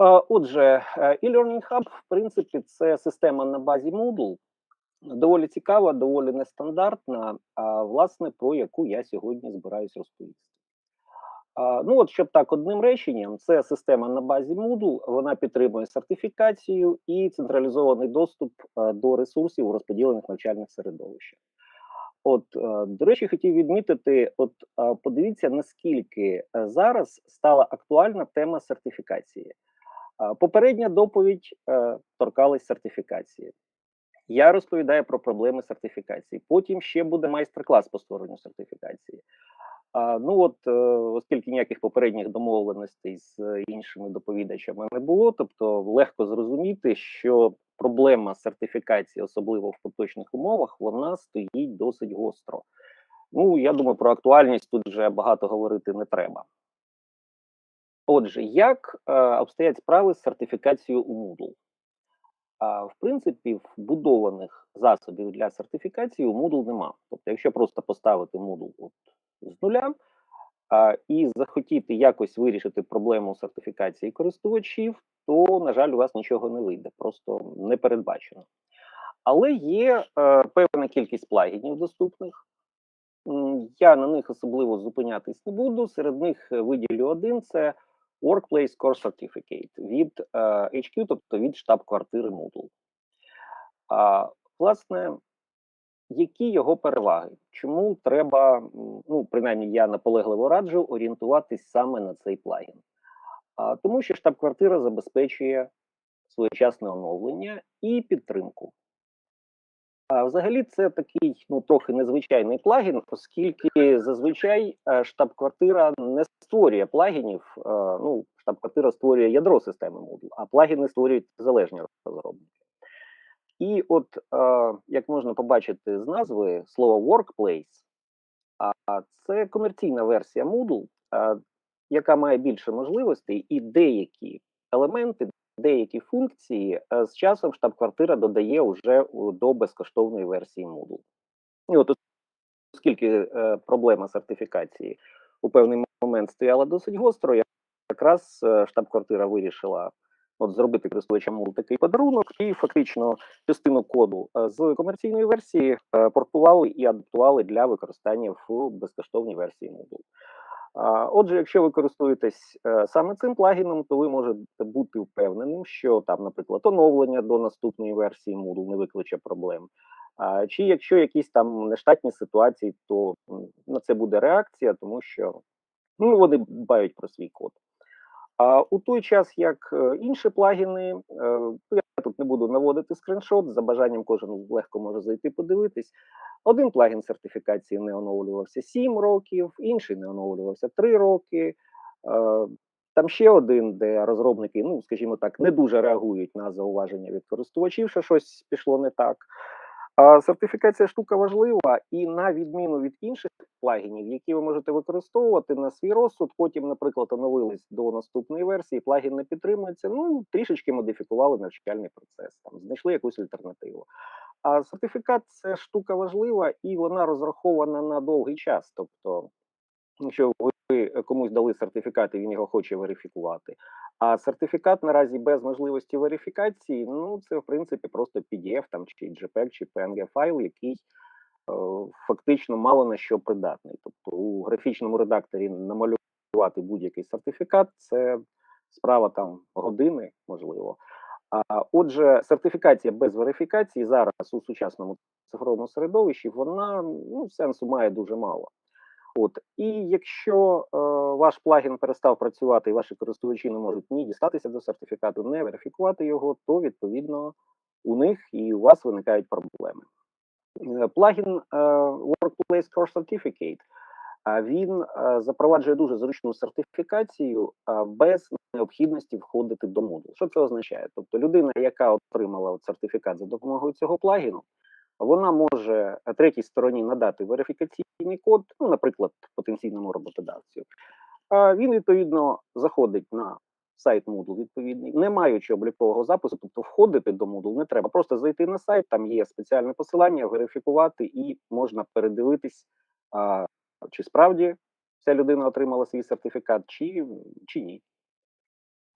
Е, Отже, е, e-Learning Hub, в принципі, це система на базі Moodle. Доволі цікава, доволі нестандартна, власне про яку я сьогодні збираюсь розповісти. Ну, от щоб так одним реченням, це система на базі Moodle, вона підтримує сертифікацію і централізований доступ е, до ресурсів у розподілених навчальних середовищах. От, е, до речі, хотів відмітити: от е, подивіться, наскільки е, зараз стала актуальна тема сертифікації. Попередня доповідь е, торкалась сертифікації. Я розповідаю про проблеми сертифікації. Потім ще буде майстер-клас по створенню сертифікації. Ну от, е, оскільки ніяких попередніх домовленостей з е, іншими доповідачами не було, тобто легко зрозуміти, що проблема сертифікації, особливо в поточних умовах, вона стоїть досить гостро. Ну, я думаю, про актуальність тут вже багато говорити не треба. Отже, як е, обстоять справи з сертифікацією у Moodle? В принципі, вбудованих засобів для сертифікації у Moodle нема. Тобто, якщо просто поставити Moodle от з нуля і захотіти якось вирішити проблему сертифікації користувачів, то, на жаль, у вас нічого не вийде, просто не передбачено. Але є е, певна кількість плагінів доступних. Я на них особливо зупинятись не буду. Серед них е, виділю один: це Workplace Core Certificate від е, HQ, тобто від штаб-квартири Moodle. А, власне, які його переваги? Чому треба, ну, принаймні, я наполегливо раджу орієнтуватись саме на цей плагін? А, тому що штаб-квартира забезпечує своєчасне оновлення і підтримку. А взагалі, це такий ну трохи незвичайний плагін, оскільки зазвичай е, штаб-квартира не створює плагінів. е, Ну, штаб-квартира створює ядро системи Moodle, а плагіни створюють залежні розробники. І от, е, як можна побачити з назви слово Workplace, а це комерційна версія Moodle, яка має більше можливостей, і деякі елементи, деякі функції е, з часом штаб-квартира додає вже до безкоштовної версії Moodle. І от оскільки е, проблема сертифікації у певний момент стояла досить гостро, якраз е, штаб-квартира вирішила от зробити користувачам Moodle такий подарунок, і фактично частину коду з комерційної версії портували і адаптували для використання в безкоштовній версії Moodle. Отже, якщо ви користуєтесь е, саме цим плагіном, то ви можете бути впевненим, що там, наприклад, оновлення до наступної версії Moodle не викличе проблем. Чи якщо якісь там нештатні ситуації, то на це буде реакція, тому що ну, вони дбають про свій код. А у той час, як е, інші плагіни, е, тут не буду наводити скріншот, за бажанням кожен легко може зайти подивитись. Один плагін сертифікації не оновлювався 7 років, інший не оновлювався 3 роки. Е, Там ще один, де розробники, ну скажімо так, не дуже реагують на зауваження від користувачів, що щось пішло не так. А сертифікація штука важлива, і на відміну від інших плагінів, які ви можете використовувати на свій розсуд, потім, наприклад, оновились до наступної версії, плагін не підтримується. Ну трішечки модифікували навчальний процес, там знайшли якусь альтернативу. А сертифікат це штука важлива і вона розрахована на довгий час. Тобто, якщо ви комусь дали сертифікат, і він його хоче верифікувати. А сертифікат наразі без можливості верифікації, ну це в принципі просто PDF там чи JPEG, чи PNG файл, який фактично мало на що придатний. Тобто у графічному редакторі намалювати будь-який сертифікат це справа там години, можливо. А отже, сертифікація без верифікації зараз у сучасному цифровому середовищі вона ну, сенсу має дуже мало. От і якщо е, ваш плагін перестав працювати, і ваші користувачі не можуть ні дістатися до сертифікату, не верифікувати його, то відповідно у них і у вас виникають проблеми. Е, Плагін е, Workplace Core Certificate він е, запроваджує дуже зручну сертифікацію без необхідності входити до Moodle. Що це означає? Тобто людина, яка отримала сертифікат за допомогою цього плагіну, вона може третій стороні надати верифікаційний код, ну, наприклад, потенційному роботодавцю. Він відповідно заходить на сайт Moodle відповідний, не маючи облікового запису, тобто входити до Moodle не треба. Просто зайти на сайт, там є спеціальне посилання, верифікувати, і можна передивитись, а, чи справді ця людина отримала свій сертифікат, чи, чи ні.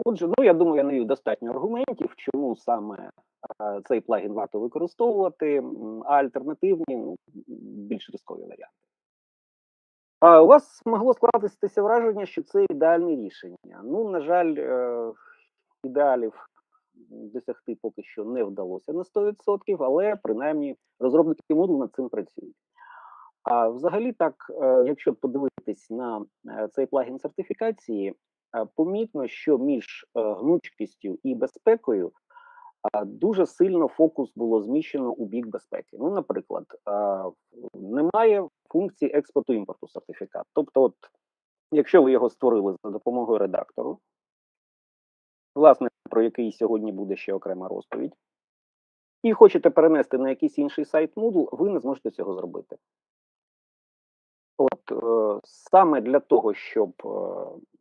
Отже, ну я думаю, я навів достатньо аргументів, чому саме е, цей плагін варто використовувати, а альтернативні ну, більш ризикові варіанти. А у вас могло скластися враження, що це ідеальне рішення. Ну, на жаль, е, ідеалів досягти поки що не вдалося на 100%, але принаймні розробники Moodle над цим працюють. А взагалі, так, е, якщо подивитись на е, цей плагін сертифікації, помітно, що між гнучкістю і безпекою дуже сильно фокус було зміщено у бік безпеки. Ну, наприклад, немає функції експорту імпорту сертифікат. Тобто, от, якщо ви його створили за допомогою редактору, власне, про який сьогодні буде ще окрема розповідь, і хочете перенести на якийсь інший сайт Moodle, ви не зможете цього зробити. От е, саме для того, щоб е,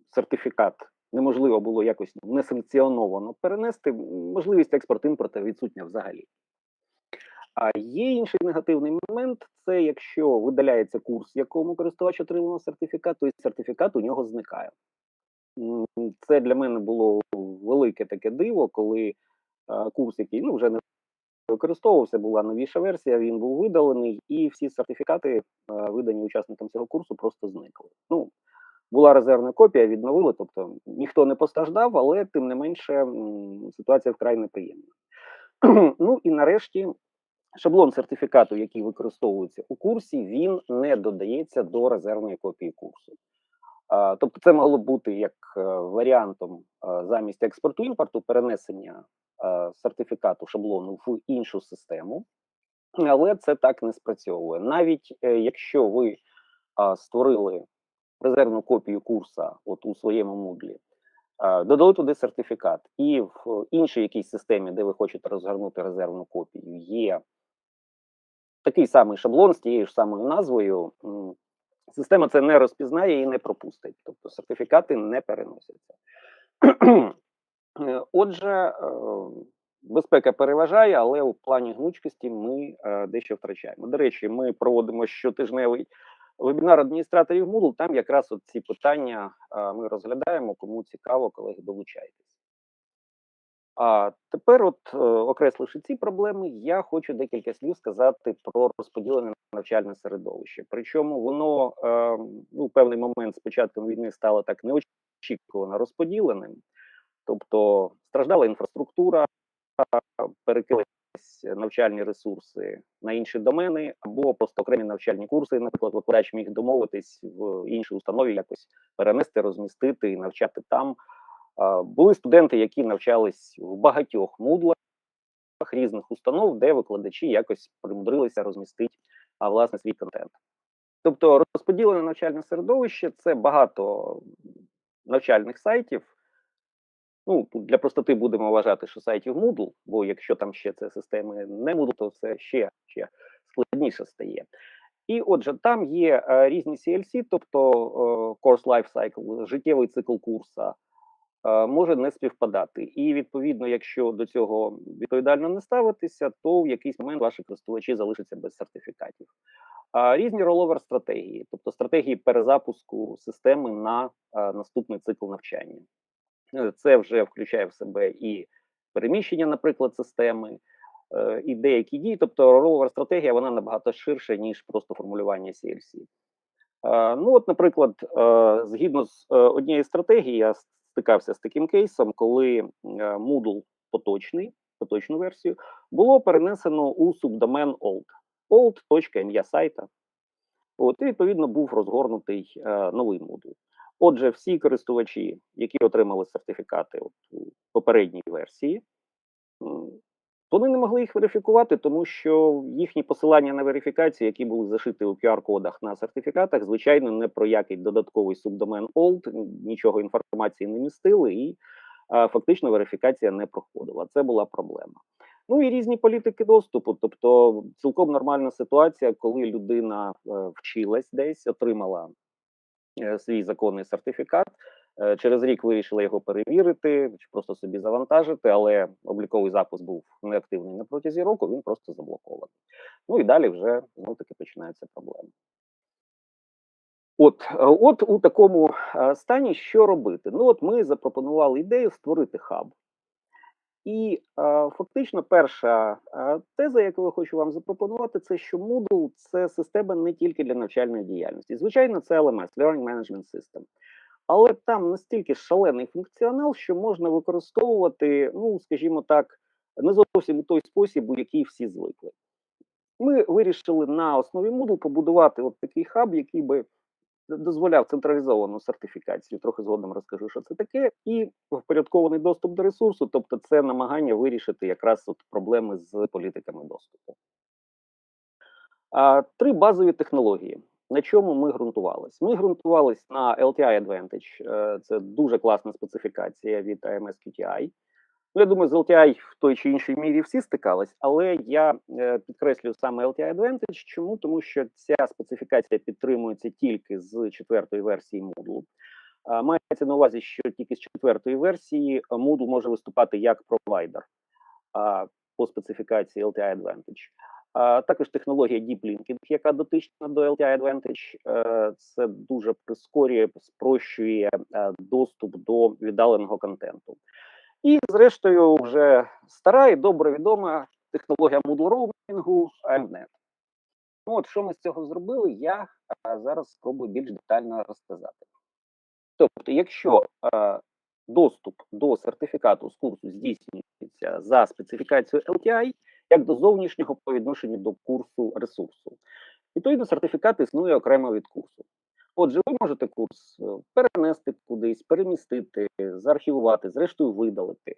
сертифікат неможливо було якось несанкціоновано перенести, можливість експорт-імпорту відсутня взагалі. А є інший негативний момент: це якщо видаляється курс, якому користувач отримав сертифікат, то і сертифікат у нього зникає. Це для мене було велике таке диво, коли курс, який ну, вже не використовувався, була новіша версія, він був видалений, і всі сертифікати, видані учасникам цього курсу, просто зникли. Ну, була резервна копія, відновили, тобто ніхто не постраждав, але тим не менше ситуація вкрай неприємна. ну і нарешті шаблон сертифікату, який використовується у курсі, він не додається до резервної копії курсу. А, тобто, це могло бути як е, варіантом е, замість експорту імпорту перенесення е, сертифікату шаблону в іншу систему, але це так не спрацьовує. Навіть якщо ви створили резервну копію курса от у своєму мудлі, додали туди сертифікат, і в іншій якійсь системі, де ви хочете розгорнути резервну копію, є такий самий шаблон з тією ж самою назвою. Система це не розпізнає і не пропустить, тобто сертифікати не переносяться. Отже, е, безпека переважає, але у плані гнучкості ми е, дещо втрачаємо. До речі, ми проводимо щотижневий вебінар адміністраторів Moodle. Там якраз от ці питання ми розглядаємо. Кому цікаво, колеги, долучайтесь. А тепер, от е, окресливши ці проблеми, я хочу декілька слів сказати про розподілене навчальне середовище. Причому воно е, ну, певний момент з початком війни стало так неочікувано розподіленим. Тобто страждала інфраструктура, перекились навчальні ресурси на інші домени, або просто окремі навчальні курси. Наприклад, викладач міг домовитись в іншій установі, якось перенести, розмістити і навчати там. Були студенти, які навчались в багатьох мудлах різних установ, де викладачі якось примудрилися розмістити власне свій контент. Тобто розподілене навчальне середовище це багато навчальних сайтів. Ну, для простоти будемо вважати, що сайтів Moodle, бо якщо там ще це системи не Moodle, то все ще, ще складніше стає. І отже, там є е, різні CLC, тобто е, Course Life Cycle, життєвий цикл курса, е, може не співпадати. І відповідно, якщо до цього відповідально не ставитися, то в якийсь момент ваші користувачі залишаться без сертифікатів. А різні роловер стратегії, тобто стратегії перезапуску системи на е, наступний цикл навчання. Е, Це вже включає в себе і переміщення, наприклад, системи, е, і деякі дії. Тобто роловер стратегія вона набагато ширша, ніж просто формулювання CLC. Е, Ну, от, наприклад, згідно з однієї стратегії, я стикався з таким кейсом, коли Moodle поточний, поточну версію, було перенесено у субдомен old. old. ім'я сайта. От, і відповідно був розгорнутий новий Moodle. Отже, всі користувачі, які отримали сертифікати от, у попередній версії, вони не могли їх верифікувати, тому що їхні посилання на верифікацію, які були зашиті у QR-кодах на сертифікатах, звичайно, не про який додатковий субдомен old, нічого інформації не містили, і а, фактично верифікація не проходила. Це була проблема. Ну і різні політики доступу. Тобто, цілком нормальна ситуація, коли людина е, вчилась десь, отримала свій законний сертифікат. е, Через рік вирішила його перевірити, чи просто собі завантажити, але обліковий запуск був неактивний на протязі року, він просто заблокований. Ну і далі вже знов таки починаються проблеми. От, е, от у такому е, стані що робити? Ну, от ми запропонували ідею створити хаб. І е, фактично перша е, теза, яку я хочу вам запропонувати, це що Moodle – це система не тільки для навчальної діяльності. Звичайно, це LMS – Learning Management System. Але там настільки шалений функціонал, що можна використовувати, ну, скажімо так, не зовсім у той спосіб, у який всі звикли. Ми вирішили на основі Moodle побудувати от такий хаб, який би дозволяв централізовану сертифікацію, трохи згодом розкажу, що це таке, і впорядкований доступ до ресурсу, тобто це намагання вирішити якраз от проблеми з політиками доступу. Три базові технології. На чому ми ґрунтувались? Ми ґрунтувались на LTI Advantage, е, це дуже класна специфікація від AMS QTI. Ну, я думаю, з LTI в той чи іншій мірі всі стикались, але я е, підкреслюю саме LTI Advantage. Чому? Тому що ця специфікація підтримується тільки з четвертої версії Moodle. А, мається на увазі, що тільки з четвертої версії Moodle може виступати як провайдер а, по специфікації LTI Advantage. Також технологія Deep Linking, яка дотична до LTI Advantage, е, це дуже прискорює, спрощує е, доступ до віддаленого контенту. І, зрештою, вже стара і добре відома технологія Moodle роумінгу AMNet. Ну, от що ми з цього зробили, я а, зараз спробую більш детально розказати. Тобто, якщо а, доступ до сертифікату з курсу здійснюється за специфікацією LTI, як до зовнішнього по відношенню до курсу ресурсу, відповідно, сертифікат існує окремо від курсу. Отже, ви можете курс е, перенести кудись, перемістити, заархівувати, зрештою видалити.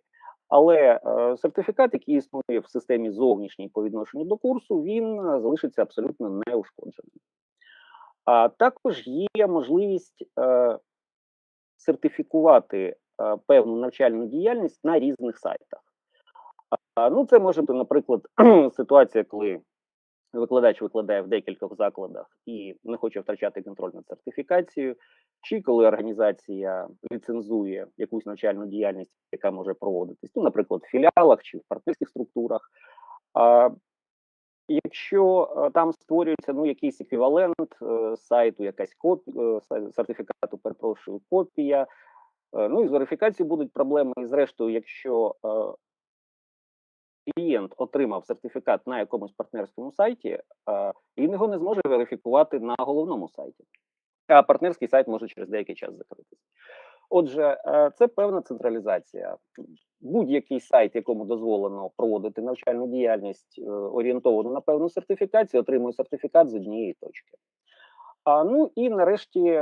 Але е, сертифікат, який існує в системі зовнішній по відношенню до курсу, він е, залишиться абсолютно неушкодженим. А також є можливість сертифікувати певну навчальну діяльність на різних сайтах. Ну, це може бути, наприклад, ситуація, коли викладач викладає в декількох закладах і не хоче втрачати контроль над сертифікацією, чи коли організація ліцензує якусь навчальну діяльність, яка може проводитись, ну, наприклад, в філіалах чи в партнерських структурах. А, Якщо там створюється ну, якийсь еквівалент е, сайту, якась копія е, сертифікату, перепрошую, копія, е, ну і з верифікацією будуть проблеми. І зрештою, якщо е, клієнт отримав сертифікат на якомусь партнерському сайті, він його не зможе верифікувати на головному сайті. А партнерський сайт може через деякий час закритися. Отже, е, це певна централізація. Будь-який сайт, якому дозволено проводити навчальну діяльність, е, орієнтовану на певну сертифікацію, отримує сертифікат з однієї точки. А ну і нарешті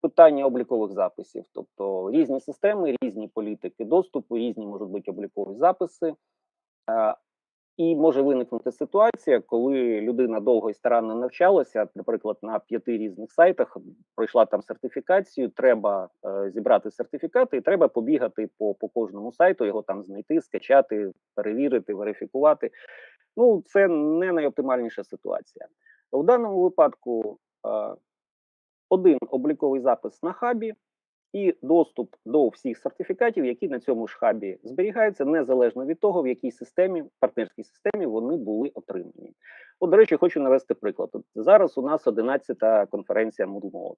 питання облікових записів, тобто різні системи, різні політики доступу, різні можуть бути облікові записи. І може виникнути ситуація, коли людина довго і старанно навчалася, наприклад, на п'яти різних сайтах пройшла там сертифікацію. Треба е, зібрати сертифікати, і треба побігати по по кожному сайту, його там знайти, скачати, перевірити, верифікувати. Ну, це не найоптимальніша ситуація. В даному випадку е, один обліковий запис на хабі і доступ до всіх сертифікатів, які на цьому ж хабі зберігаються, незалежно від того, в якій системі, партнерській системі вони були отримані. От, до речі, хочу навести приклад. От Зараз у нас 11-та конференція Moodle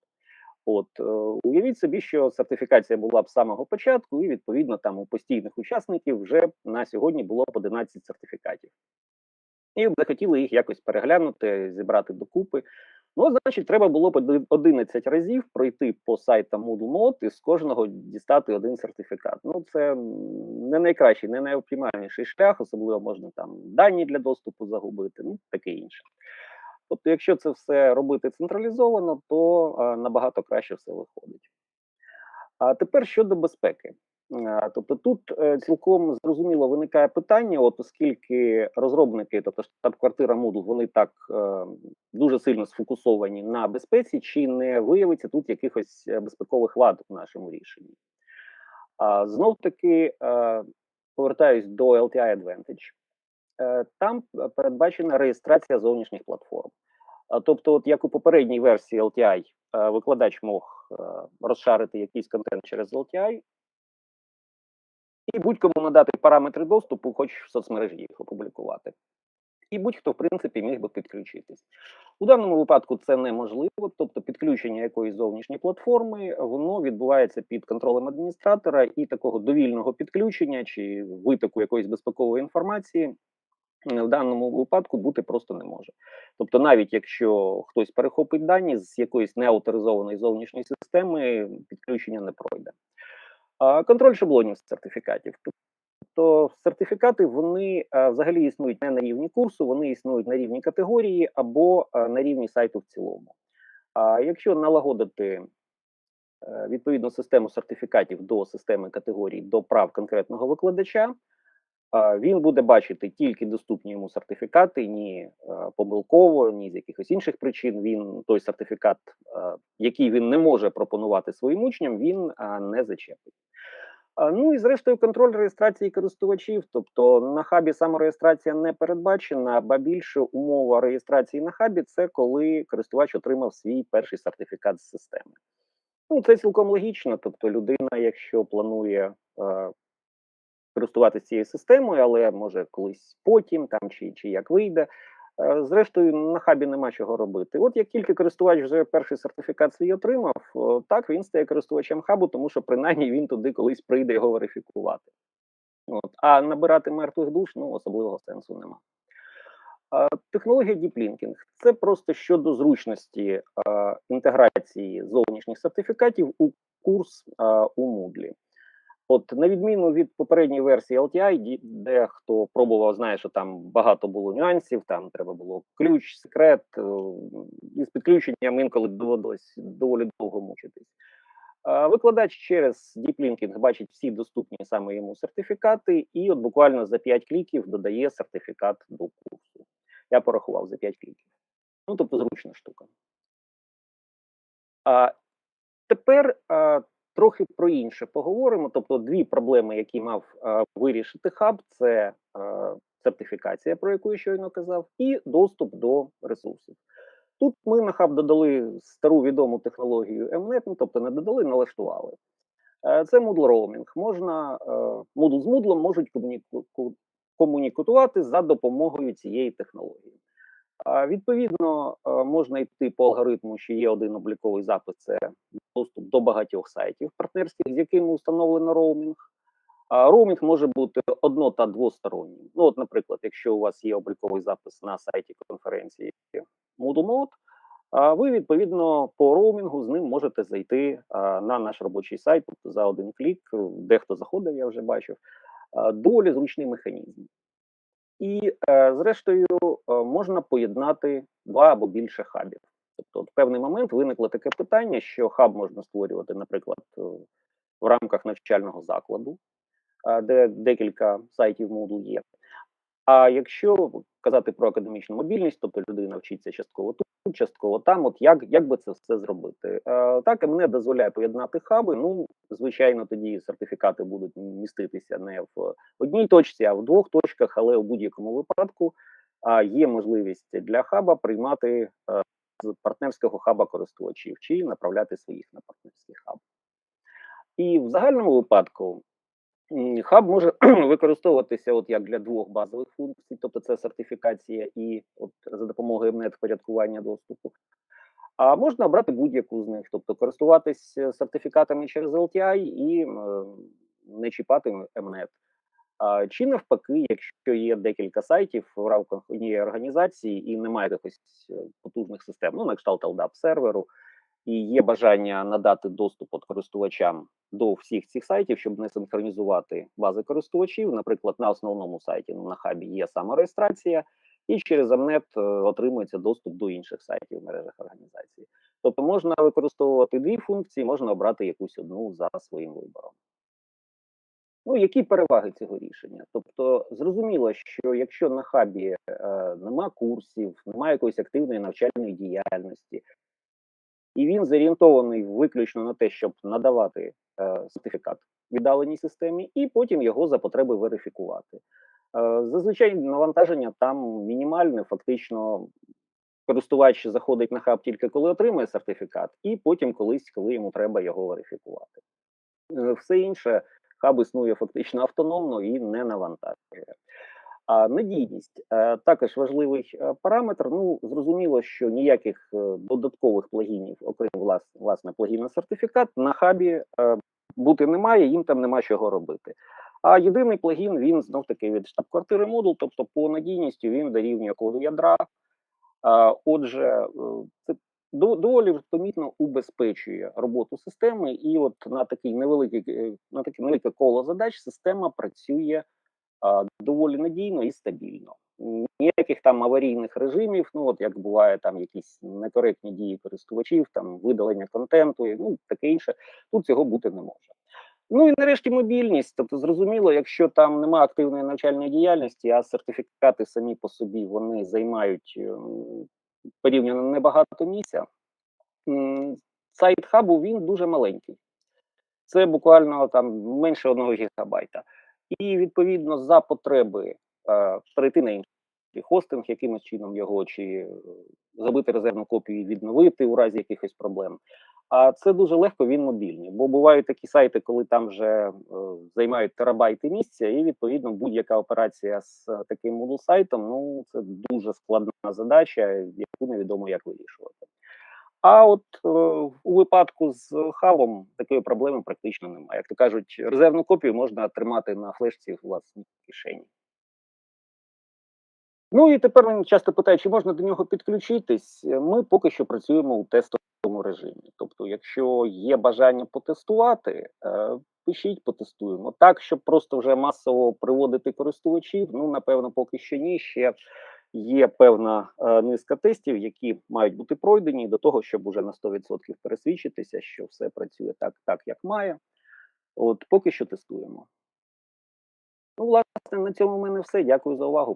От е, уявіть собі, що сертифікація була б з самого початку, і відповідно там у постійних учасників вже на сьогодні було б 11 сертифікатів. І захотіли їх якось переглянути, зібрати докупи. Ну, значить, треба було б 11 разів пройти по сайтам Moodle Mode і з кожного дістати один сертифікат. Ну, це не найкращий, не найоптимальніший шлях, особливо можна там дані для доступу загубити, ну таке інше. Тобто, якщо це все робити централізовано, то а, набагато краще все виходить. А тепер щодо безпеки. Тобто тут е, цілком зрозуміло виникає питання, от оскільки розробники, тобто штаб-квартира Moodle, вони так е, дуже сильно сфокусовані на безпеці, чи не виявиться тут якихось е, безпекових вад в нашому рішенні? Знов таки повертаюсь до LTI Advantage. Там передбачена реєстрація зовнішніх платформ. Тобто, от як у попередній версії LTI, викладач мог розшарити якийсь контент через LTI, і будь-кому надати параметри доступу, хоч в соцмережі їх опублікувати. і будь-хто, в принципі, міг би підключитись. У даному випадку це неможливо, тобто підключення якоїсь зовнішньої платформи, воно відбувається під контролем адміністратора, і такого довільного підключення чи витоку якоїсь безпекової інформації в даному випадку бути просто не може. Тобто, навіть якщо хтось перехопить дані з якоїсь неауторизованої зовнішньої системи, підключення не пройде. Контроль шаблонів сертифікатів. Тобто сертифікати вони взагалі існують не на рівні курсу, вони існують на рівні категорії або на рівні сайту в цілому. А якщо налагодити відповідну систему сертифікатів до системи категорій до прав конкретного викладача, він буде бачити тільки доступні йому сертифікати, ні помилково, ні з якихось інших причин. Він той сертифікат, який він не може пропонувати своїм учням, він не зачепить. Ну і зрештою контроль реєстрації користувачів. Тобто на хабі самореєстрація не передбачена, ба більше умова реєстрації на хабі це коли користувач отримав свій перший сертифікат з системи. Ну, це цілком логічно. Тобто, людина, якщо планує користуватися цією системою, але може колись потім там чи чи як вийде. Е, зрештою, на хабі нема чого робити. От як тільки користувач вже перший сертифікат свій отримав, так він стає користувачем хабу, тому що принаймні він туди колись прийде його верифікувати. От. А набирати мертвих душ ну, особливого сенсу нема. А, Технологія діплінкінг це просто щодо зручності а, інтеграції зовнішніх сертифікатів у курс у Moodle. От, на відміну від попередньої версії LTI, де хто пробував, знає, що там багато було нюансів, там треба було ключ, секрет, е, і з підключенням інколи доводилось доволі довго мучитись. Викладач через DeepLinking бачить всі доступні саме йому сертифікати, і от буквально за 5 кліків додає сертифікат до курсу. Я порахував за 5 кліків. Ну, тобто зручна штука. А Тепер а, Трохи про інше поговоримо. Тобто, дві проблеми, які мав е, вирішити хаб, це е, сертифікація, про яку я щойно казав, і доступ до ресурсів. Тут ми на хаб додали стару відому технологію MNET, ну, тобто не додали, налаштували. Е, це Moodle Roaming. Можна е, Moodle з Moodle можуть комуніку, комунікувати за допомогою цієї технології. Відповідно, е, можна йти по алгоритму, що є один обліковий запис, це доступ до багатьох сайтів партнерських, з якими установлено роумінг. А роумінг може бути одно- та двостороннім. Ну, от, наприклад, якщо у вас є обліковий запис на сайті конференції MoodleNode, ви відповідно по роумінгу з ним можете зайти на наш робочий сайт тобто за один клік. Дехто заходив, я вже бачив. Доволі зручний механізм. І, е, зрештою, е, можна поєднати два або більше хабів. Тобто, в певний момент виникло таке питання, що хаб можна створювати, наприклад, е, в рамках навчального закладу, де декілька сайтів Moodle є. А якщо казати про академічну мобільність, тобто людина вчиться частково тут, частково там, от як як би це все зробити? Е, Так мене дозволяє поєднати хаби. Ну, звичайно, тоді сертифікати будуть міститися не в одній точці, а в двох точках, але у будь-якому випадку є можливість для хаба приймати а, з партнерського хаба користувачів чи направляти своїх на партнерський хаб. І в загальному випадку Хаб може використовуватися от як для двох базових функцій, тобто це сертифікація і от за допомогою МНЕТ впорядкування доступу. А можна обрати будь-яку з них, тобто користуватися сертифікатами через LTI і е, не чіпати МНЕТ. Чи навпаки, якщо є декілька сайтів в рамках однієї організації і немає якихось е, потужних систем, ну на кшталт LDAP серверу, і є бажання надати доступ от користувачам до всіх цих сайтів, щоб не синхронізувати бази користувачів. Наприклад, на основному сайті ну, на хабі є самореєстрація, і через Амнет е, отримується доступ до інших сайтів в мережах організації. Тобто можна використовувати дві функції, можна обрати якусь одну за своїм вибором. Ну, які переваги цього рішення? Тобто, зрозуміло, що якщо на хабі е, нема курсів, немає якоїсь активної навчальної діяльності, і він зорієнтований виключно на те, щоб надавати е, сертифікат віддаленій системі, і потім його за потреби верифікувати. Е, зазвичай навантаження там мінімальне, фактично. Користувач заходить на хаб тільки коли отримує сертифікат, і потім колись, коли йому треба його верифікувати. Е, все інше хаб існує фактично автономно і не навантажує. А надійність е, також важливий е, параметр. Ну, зрозуміло, що ніяких е, додаткових плагінів, окрім власне, власне плагіна сертифікат, на хабі бути немає, їм там нема чого робити. А єдиний плагін він знов таки від штаб-квартири модул, тобто по надійністю він дорівнює коду ядра. Отже, це до- доволі помітно убезпечує роботу системи, і от на такий невеликий е, на таке невелике коло задач система працює а, доволі надійно і стабільно. Ніяких там аварійних режимів, ну от як буває там якісь некоректні дії користувачів, там видалення контенту, і, ну таке інше. Тут цього бути не може. Ну і нарешті мобільність. Тобто, зрозуміло, якщо там немає активної навчальної діяльності, а сертифікати самі по собі вони займають ем, порівняно небагато місця. Сайт хабу він дуже маленький. Це буквально там менше одного гігабайта. І відповідно за потреби е, перейти на інший хостинг, якимось чином його чи е, забити резервну копію і відновити у разі якихось проблем. А це дуже легко, він мобільний. Бо бувають такі сайти, коли там вже е, займають терабайти місця, і відповідно будь-яка операція з е, таким модул сайтом, ну це дуже складна задача, яку невідомо як вирішувати. А от е, у випадку з хабом такої проблеми практично немає. Як то кажуть, резервну копію можна тримати на флешці в власній кишені. Ну і тепер мене часто питають, чи можна до нього підключитись. Е, Ми поки що працюємо у тестовому режимі. Тобто, якщо є бажання потестувати, е, пишіть, потестуємо. Так, щоб просто вже масово приводити користувачів, ну напевно, поки що ні. Ще є певна е, низка тестів, які мають бути пройдені до того, щоб уже на 100% пересвідчитися, що все працює так, так як має. От поки що тестуємо. Ну, власне, на цьому в мене все. Дякую за увагу.